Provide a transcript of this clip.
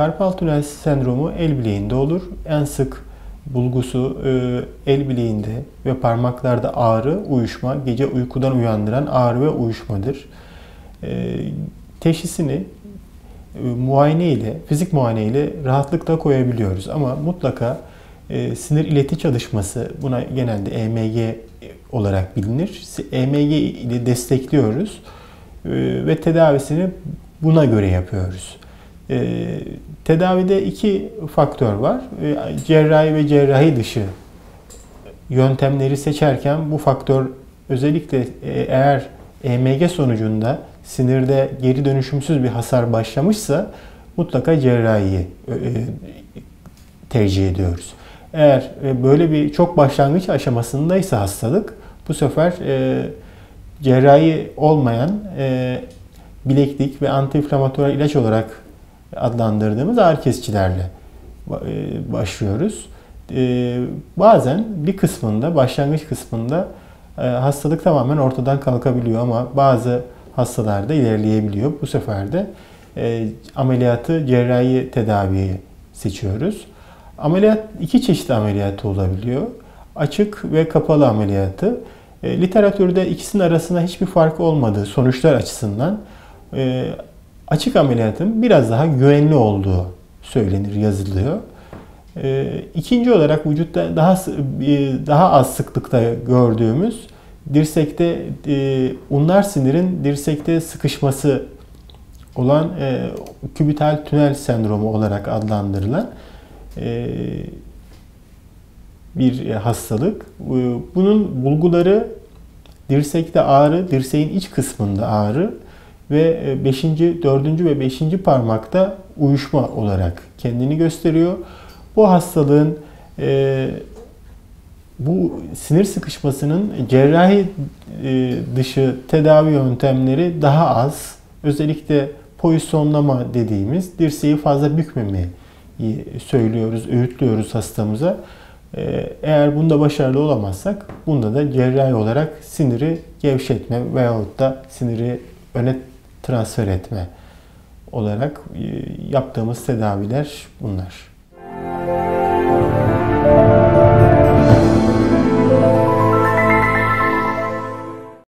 Karpal tünel sendromu el bileğinde olur. En sık bulgusu e, el bileğinde ve parmaklarda ağrı, uyuşma, gece uykudan uyandıran ağrı ve uyuşmadır. E, teşhisini e, muayene ile, fizik muayene ile rahatlıkla koyabiliyoruz. Ama mutlaka sinir ileti çalışması, buna genelde EMG olarak bilinir. EMG ile destekliyoruz ve tedavisini buna göre yapıyoruz. E, tedavide iki faktör var. E, cerrahi ve cerrahi dışı yöntemleri seçerken bu faktör özellikle e, eğer EMG sonucunda sinirde geri dönüşümsüz bir hasar başlamışsa mutlaka cerrahiyi e, tercih ediyoruz. Eğer e, böyle bir çok başlangıç aşamasındaysa hastalık bu sefer e, cerrahi olmayan e, bileklik ve antiinflamatuar ilaç olarak adlandırdığımız ağrı kesicilerle e, başlıyoruz. E, bazen bir kısmında, başlangıç kısmında e, hastalık tamamen ortadan kalkabiliyor ama bazı hastalarda ilerleyebiliyor. Bu sefer de ameliyatı cerrahi tedaviyi seçiyoruz. Ameliyat iki çeşit ameliyat olabiliyor. Açık ve kapalı ameliyatı. literatürde ikisinin arasında hiçbir fark olmadığı sonuçlar açısından açık ameliyatın biraz daha güvenli olduğu söylenir, yazılıyor. E, ikinci olarak vücutta daha e, daha az sıklıkta gördüğümüz dirsekte e, unlar sinirin dirsekte sıkışması olan e, kübital tünel sendromu olarak adlandırılan e, bir hastalık. Bunun bulguları dirsekte ağrı, dirseğin iç kısmında ağrı ve 5. E, 4. ve 5. parmakta uyuşma olarak kendini gösteriyor. Bu hastalığın e, bu sinir sıkışmasının cerrahi e, dışı tedavi yöntemleri daha az. Özellikle pozisyonlama dediğimiz dirseği fazla bükmemeyi söylüyoruz, öğütlüyoruz hastamıza. Eğer bunda başarılı olamazsak bunda da cerrahi olarak siniri gevşetme veyahut da siniri öne transfer etme olarak e, yaptığımız tedaviler bunlar.